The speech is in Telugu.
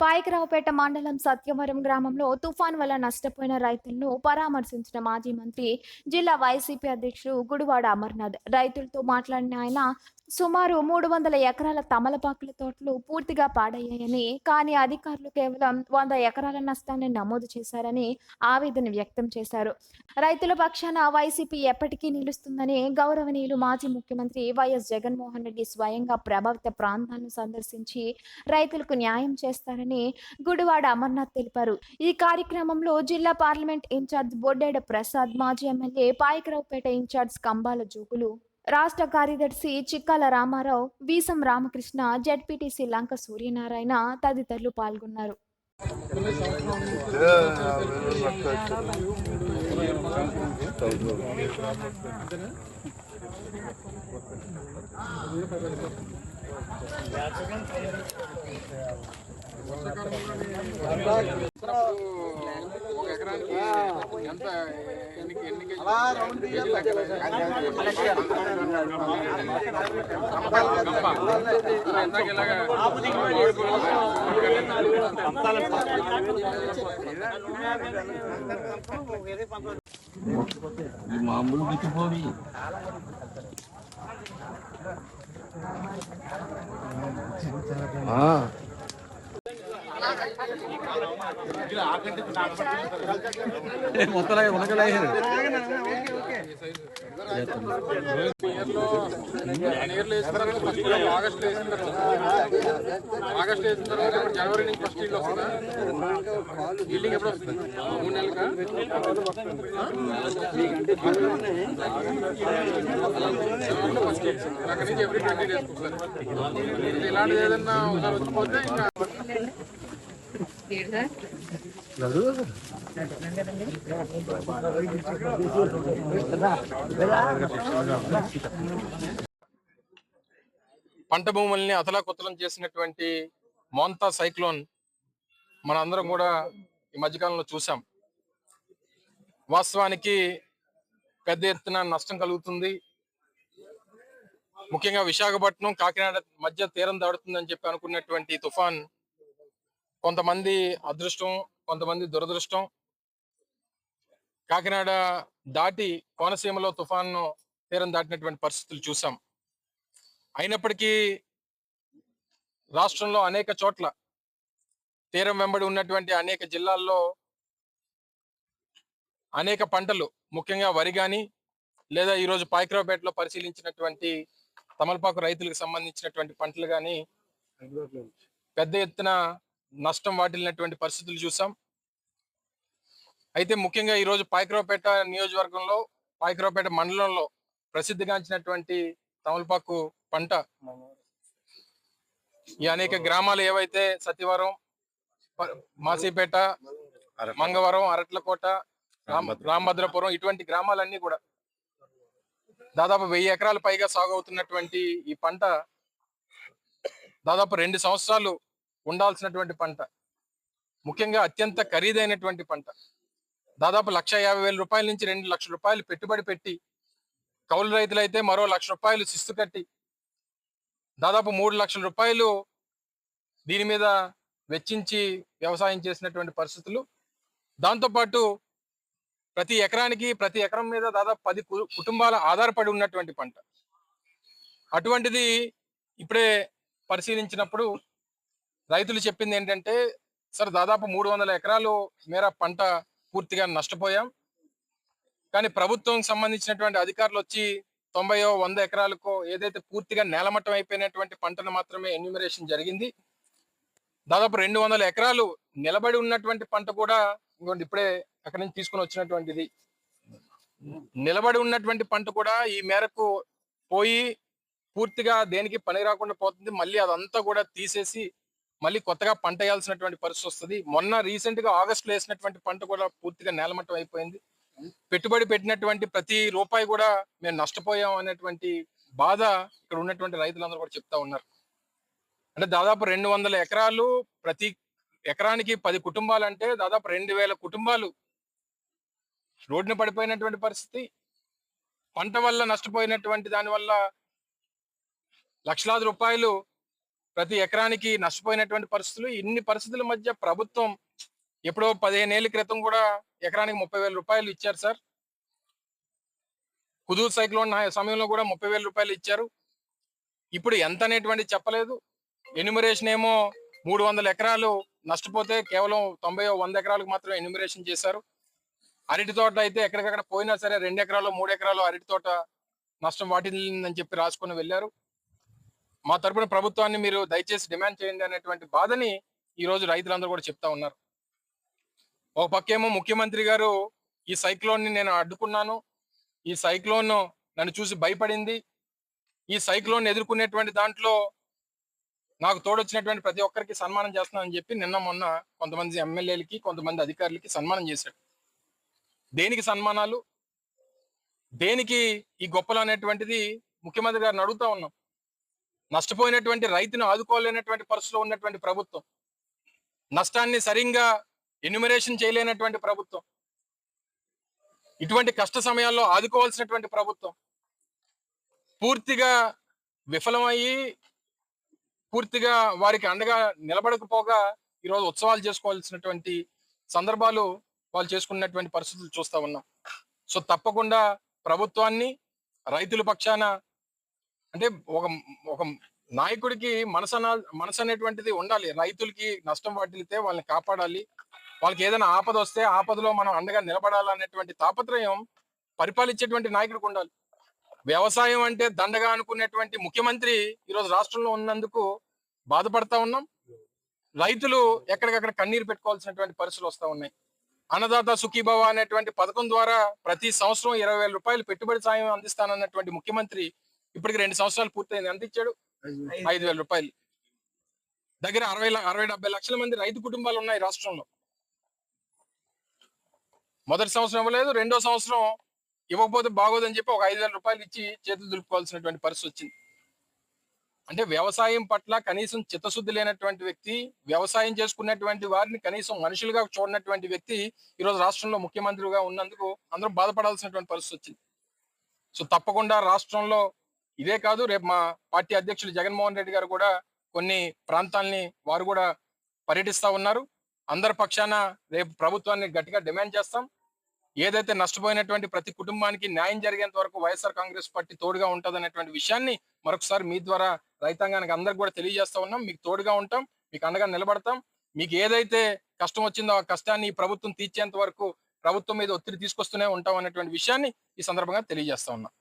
పాయకరావుపేట మండలం సత్యవరం గ్రామంలో తుఫాన్ వల్ల నష్టపోయిన రైతులను పరామర్శించిన మాజీ మంత్రి జిల్లా వైసీపీ అధ్యక్షుడు గుడివాడ అమర్నాథ్. రైతులతో మాట్లాడిన ఆయన సుమారు మూడు వందల ఎకరాల తమలపాకుల తోటలు పూర్తిగా పాడయ్యాయని కానీ అధికారులు కేవలం వంద ఎకరాల నష్టాన్ని నమోదు చేశారని ఆవేదన వ్యక్తం చేశారు. రైతుల పక్షాన వైసీపీ ఎప్పటికీ నిలుస్తుందని గౌరవనీయులు మాజీ ముఖ్యమంత్రి వైఎస్ జగన్మోహన్ రెడ్డి స్వయంగా ప్రభావిత ప్రాంతాలను సందర్శించి రైతులకు న్యాయం చేస్తారని గుడివాడ అమర్నాథ్ తెలిపారు. ఈ కార్యక్రమంలో జిల్లా పార్లమెంట్ ఇన్ఛార్జ్ బొడ్డేడ ప్రసాద్ మాజీ ఎమ్మెల్యే పాయకరావుపేట ఇన్ఛార్జ్ కంబాల జోగులు రాష్ట్ర కార్యదర్శి చిక్కాల రామారావు వీసం రామకృష్ణ జెడ్పీటీసీ లంక సూర్యనారాయణ తదితరులు పాల్గొన్నారు. మామూలు ఎకరానికి ఎంత ఎన్ని ఎన్ని ఈ మామూలు గిట్టుపోవి మొత్తం ఉనకలే ఆగస్ట్ వేసిన తర్వాత ఆగస్ట్ వేసిన తర్వాత ఇప్పుడు జనవరి నుంచి ఫస్ట్ ఇల్లు వస్తుందా బిల్డింగ్ ఎప్పుడు వస్తుంది మూడు నెలలుగా ఫస్ట్ అక్కడి నుంచి ఎవ్రీ ట్వంటీ డేస్ ఒకసారి ఇలాంటిది ఏదన్నా ఒకసారి వచ్చిపోతే ఇంకా పంట భూముల్ని అతలాకుతలం చేసినటువంటి మోంతా సైక్లోన్ మనందరం కూడా ఈ మధ్యకాలంలో చూసాం వాస్తవానికి పెద్ద ఎత్తున నష్టం కలుగుతుంది. ముఖ్యంగా విశాఖపట్నం కాకినాడ మధ్య తీరం దాడుతుందని చెప్పి అనుకున్నటువంటి తుఫాన్ కొంతమంది అదృష్టం కొంతమంది దురదృష్టం. కాకినాడ దాటి కోనసీమలో తుఫాను తీరం దాటినటువంటి పరిస్థితులు చూసాం. అయినప్పటికీ రాష్ట్రంలో అనేక చోట్ల తీరం వెంబడి ఉన్నటువంటి అనేక జిల్లాల్లో అనేక పంటలు ముఖ్యంగా వరి కానీ లేదా ఈరోజు పాయకరావుపేటలో పరిశీలించినటువంటి తమలపాకు రైతులకు సంబంధించినటువంటి పంటలు కానీ పెద్ద ఎత్తున నష్టం వాటిల్లినటువంటి పరిస్థితులు చూసాం. అయితే ముఖ్యంగా ఈరోజు పాయకరావుపేట నియోజకవర్గంలో పాయకరావుపేట మండలంలో ప్రసిద్ధిగాంచినటువంటి తమలపాకు పంట ఈ అనేక గ్రామాలు ఏవైతే సత్యవరం ప- మాసిపేట మంగవరం అరట్లకోట రామ- రామభద్రపురం ఇటువంటి గ్రామాలన్నీ కూడా దాదాపు వెయ్యి ఎకరాల పైగా సాగు అవుతున్నటువంటి ఈ పంట దాదాపు రెండు సంవత్సరాలు ఉండాల్సినటువంటి పంట. ముఖ్యంగా అత్యంత ఖరీదైనటువంటి పంట. దాదాపు లక్ష యాభై వేల రూపాయల నుంచి రెండు లక్షల రూపాయలు పెట్టుబడి పెట్టి కౌలు రైతులైతే మరో లక్ష రూపాయలు శిస్తు కట్టి దాదాపు మూడు లక్షల రూపాయలు దీని మీద వెచ్చించి వ్యవసాయం చేసినటువంటి పరిస్థితులు. దాంతోపాటు ప్రతి ఎకరానికి ప్రతి ఎకరం మీద దాదాపు పది కు- కుటుంబాల ఆధారపడి ఉన్నటువంటి పంట. అటువంటిది ఇప్పుడే పరిశీలించినప్పుడు రైతులు చెప్పింది ఏంటంటే సార్ దాదాపు మూడు వందల ఎకరాలు మేర పంట పూర్తిగా నష్టపోయాం. కానీ ప్రభుత్వం సంబంధించినటువంటి అధికారులు వచ్చి తొంభయో వంద ఎకరాలకో ఏదైతే పూర్తిగా నేలమట్టం అయిపోయినటువంటి పంటను మాత్రమే ఎన్యూమరేషన్ జరిగింది. దాదాపు రెండు వందల ఎకరాలు నిలబడి ఉన్నటువంటి పంట కూడా ఇంకోటి ఇప్పుడే అక్కడి నుంచి తీసుకుని వచ్చినటువంటిది. నిలబడి ఉన్నటువంటి పంట కూడా ఈ మేరకు పోయి పూర్తిగా దేనికి పని రాకుండా పోతుంది. మళ్ళీ అదంతా కూడా తీసేసి మళ్ళీ కొత్తగా పంట వేయాల్సినటువంటి పరిస్థితి వస్తుంది. మొన్న రీసెంట్గా ఆగస్ట్లో వేసినటువంటి పంట కూడా పూర్తిగా నేలమట్టం అయిపోయింది. పెట్టుబడి పెట్టినటువంటి ప్రతి రూపాయి కూడా మేము నష్టపోయాం అనేటువంటి బాధ ఇక్కడ ఉన్నటువంటి రైతులందరూ కూడా చెప్తా ఉన్నారు. అంటే దాదాపు రెండు వందల ఎకరాలు ప్రతి ఎకరానికి పది కుటుంబాలు అంటే దాదాపు రెండు వేల కుటుంబాలు రోడ్డున పడిపోయినటువంటి పరిస్థితి. పంట వల్ల నష్టపోయినటువంటి దాని వల్ల లక్షలాది రూపాయలు ప్రతి ఎకరానికి నష్టపోయినటువంటి పరిస్థితులు ఇన్ని పరిస్థితుల మధ్య ప్రభుత్వం ఎప్పుడో పదిహేను ఏళ్ళ క్రితం కూడా ఎకరానికి ముప్పై వేల రూపాయలు ఇచ్చారు సార్. కుదూర్ సైక్లోన్ సమయంలో కూడా ముప్పై వేల రూపాయలు ఇచ్చారు. ఇప్పుడు ఎంత అనేటువంటి చెప్పలేదు. ఎన్యుమరేషన్ ఏమో మూడు వందల ఎకరాలు నష్టపోతే కేవలం తొంభై వంద ఎకరాలకు మాత్రం ఎన్యుమరేషన్ చేశారు. అరటి తోట అయితే ఎక్కడికక్కడ పోయినా సరే రెండు ఎకరాలు మూడు ఎకరాలు అరటి తోట నష్టం వాటిల్లిందని చెప్పి రాసుకొని వెళ్ళారు. మా తరపున ప్రభుత్వాన్ని మీరు దయచేసి డిమాండ్ చేయండి అనేటువంటి బాధని ఈ రోజు రైతులందరూ కూడా చెప్తా ఉన్నారు. ఒక పక్కేమో ముఖ్యమంత్రి గారు ఈ సైక్లోన్ని నేను అడ్డుకున్నాను. ఈ సైక్లోన్ నన్ను చూసి భయపడింది. ఈ సైక్లోన్ ఎదుర్కొనేటువంటి దాంట్లో నాకు తోడొచ్చినటువంటి ప్రతి ఒక్కరికి సన్మానం చేస్తున్నానని చెప్పి నిన్న మొన్న కొంతమంది ఎమ్మెల్యేలకి కొంతమంది అధికారులకి సన్మానం చేశాడు దేనికి సన్మానాలు? దేనికి ఈ గొప్పలు అనేటువంటిది ముఖ్యమంత్రి గారిని అడుగుతా ఉన్నాం. నష్టపోయినటువంటి రైతును ఆదుకోలేనటువంటి పరిస్థితిలో ఉన్నటువంటి ప్రభుత్వం. నష్టాన్ని సరిగ్గా ఎన్యుమరేషన్ చేయలేనటువంటి ప్రభుత్వం. ఇటువంటి కష్ట సమయాల్లో ఆదుకోవాల్సినటువంటి ప్రభుత్వం. పూర్తిగా విఫలమయ్యి పూర్తిగా వారికి అండగా నిలబడకపోగా ఈరోజు ఉత్సవాలు చేసుకోవాల్సినటువంటి సందర్భాలు వాళ్ళు చేసుకున్నటువంటి పరిస్థితులు చూస్తూ ఉన్నాం. సో తప్పకుండా ప్రభుత్వాన్ని రైతుల పక్షాన అంటే ఒక ఒక నాయకుడికి మనసు అన- మనసు అనేటువంటిది ఉండాలి. రైతులకి నష్టం వాటిల్తే వాళ్ళని కాపాడాలి. వాళ్ళకి ఏదైనా ఆపద వస్తే ఆపదలో మనం అండగా నిలబడాలనేటువంటి తాపత్రయం పరిపాలించేటువంటి నాయకుడికి ఉండాలి. వ్యవసాయం అంటే దండగా అనుకునేటువంటి ముఖ్యమంత్రి ఈరోజు రాష్ట్రంలో ఉన్నందుకు బాధపడతా ఉన్నాం. రైతులు ఎక్కడికక్కడ కన్నీరు పెట్టుకోవాల్సినటువంటి పరిస్థితులు వస్తూ ఉన్నాయి. అన్నదాత సుఖీభవ అనేటువంటి పథకం ద్వారా ప్రతి సంవత్సరం ఇరవై వేల రూపాయలు పెట్టుబడి సాయం అందిస్తానన్నటువంటి ముఖ్యమంత్రి ఇప్పటికి రెండు సంవత్సరాలు పూర్తయింది. ఎంత ఇచ్చాడు? ఐదు. వేల రూపాయలు. దగ్గర అరవై అరవై డెబ్బై లక్షల మంది రైతు కుటుంబాలు ఉన్నాయి రాష్ట్రంలో. మొదటి సంవత్సరం ఇవ్వలేదు రెండో సంవత్సరం ఇవ్వకపోతే బాగోదని చెప్పి ఒక ఐదు వేల రూపాయలు ఇచ్చి చేతులు దులుపుకోవాల్సినటువంటి పరిస్థితి వచ్చింది. అంటే వ్యవసాయం పట్ల కనీసం చిత్తశుద్ధి లేనటువంటి వ్యక్తి వ్యవసాయం చేసుకున్నటువంటి వారిని కనీసం మనుషులుగా చూడనటువంటి వ్యక్తి ఈరోజు రాష్ట్రంలో ముఖ్యమంత్రిగా ఉన్నందుకు అందరూ బాధపడాల్సినటువంటి పరిస్థితి వచ్చింది. సో తప్పకుండా రాష్ట్రంలో ఇదే కాదు రేపు మా పార్టీ అధ్యక్షులు జగన్మోహన్ రెడ్డి గారు కూడా కొన్ని ప్రాంతాల్ని వారు కూడా పర్యటిస్తా ఉన్నారు. అందరి పక్షాన రేపు ప్రభుత్వాన్ని గట్టిగా డిమాండ్ చేస్తాం. ఏదైతే నష్టపోయినటువంటి ప్రతి కుటుంబానికి న్యాయం జరిగేంత వరకు వైఎస్ఆర్ కాంగ్రెస్ పార్టీ తోడుగా ఉంటదనేటువంటి విషయాన్ని మరొకసారి మీ ద్వారా రైతాంగానికి అందరికి కూడా తెలియజేస్తా ఉన్నాం. మీకు తోడుగా ఉంటాం మీకు అండగా నిలబడతాం. మీకు ఏదైతే కష్టం వచ్చిందో ఆ కష్టాన్ని ప్రభుత్వం తీర్చేంత వరకు ప్రభుత్వం మీద ఒత్తిడి తీసుకొస్తూనే ఉంటాం అనేటువంటి విషయాన్ని ఈ సందర్భంగా తెలియజేస్తా ఉన్నాం.